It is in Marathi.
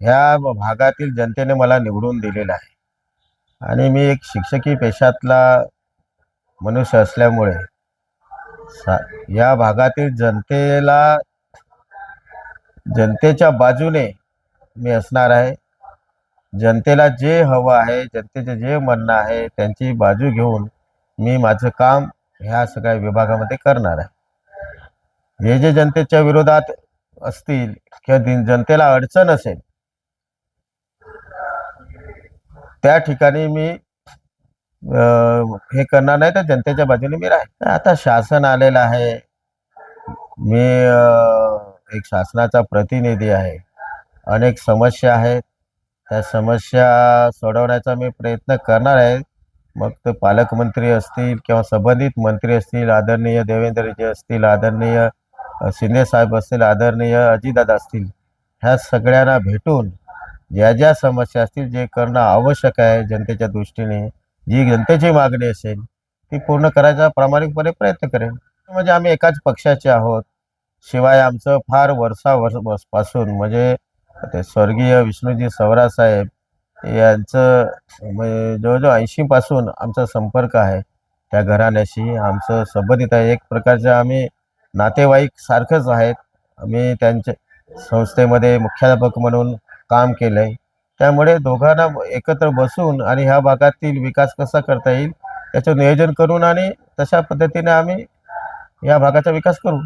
ह्या भागातील जनतेने मला निवडून दिलेलं आहे. आणि मी एक शिक्षकी पेशातला मनुष्य असल्यामुळे सा या भागातील जनतेला जनतेच्या बाजूने मी असणार आहे. जनतेला जे हवं आहे जनतेचे जे म्हणणं आहे त्यांची बाजू घेऊन मी माझं काम ह्या सगळ्या विभागामध्ये करणार आहे. जे जे जनतेच्या विरोधात असतील किंवा दिन- जनतेला अडचण असेल त्या ठिकाणी मी हे करणार नाही तर जनतेच्या बाजूने मी राहील आता शासन आलेलं आहे. मी एक शासनाचा प्रतिनिधी आहे. अनेक समस्या आहेत. त्या समस्या सोडवण्याचा मी प्रयत्न करणार आहे. मग ते पालकमंत्री असतील किंवा संबंधित मंत्री असतील आदरणीय देवेंद्रजी असतील आदरणीय शिंदे साहेब असतील आदरणीय अजितदादा असतील ह्या सगळ्यांना भेटून ज्या ज्या समस्या असतील जे करणं आवश्यक आहे जनतेच्या दृष्टीने जी जनतेची मागणी असेल ती पूर्ण करायचा प्रामाणिकपणे प्रयत्न करेन. म्हणजे आम्ही एकाच पक्षाचे आहोत. शिवाय आमचं फार वर्षा वर्षपासून म्हणजे ते स्वर्गीय विष्णूजी सवरा साहेब यांचं म्हणजे जवळजवळ ऐंशीपासून आमचा संपर्क आहे. त्या घराण्याशी आमचं संबंधित आहे. एक प्रकारचे आम्ही नातेवाईक सारखंच आहेत. आम्ही त्यांच्या संस्थेमध्ये मुख्याध्यापक म्हणून काम केलं आहे त्यामुळे दोघांना एकत्र बसून आणि ह्या भागातील विकास कसा करता येईल त्याचं नियोजन करून आणि तशा पद्धतीने आम्ही या भागाचा विकास करू.